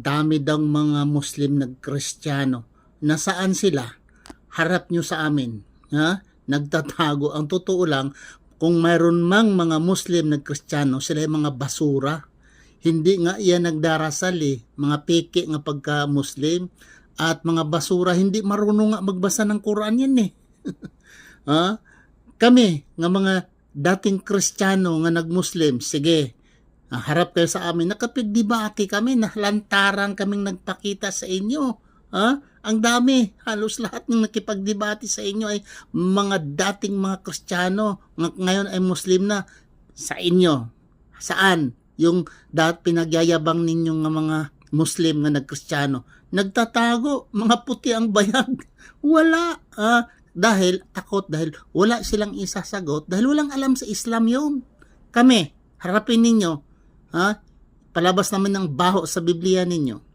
Dami daw mga Muslim nagkristyano. Nasaan sila? Harap nyo sa amin. Ha? Nagtatago. Ang totoo lang, kung mayroon mang mga Muslim nagkristyano, sila yung mga basura. Hindi nga yan nagdarasal eh. Mga peke nga pagka-Muslim. At mga basura, hindi marunong nga magbasa ng Quran yan eh. ha? Kami, nga mga dating kristyano nga nag-Muslim, sige, harap kayo sa amin. Nakapigdibati kami, nalantaran kaming nagpakita sa inyo. Ha? Ang dami, halos lahat ng nakipagdebate sa inyo ay mga dating mga Kristiyano, ng- ngayon ay Muslim na. Sa inyo, saan? Yung dat pinagyayabang ninyong mga Muslim nga nagkristiyano. Nagtatago, mga puti ang bayag. Wala. Ah, dahil takot, dahil wala silang isasagot, dahil walang alam sa Islam yun. Kami, harapin ninyo, ha? Palabas naman ng baho sa Biblia ninyo.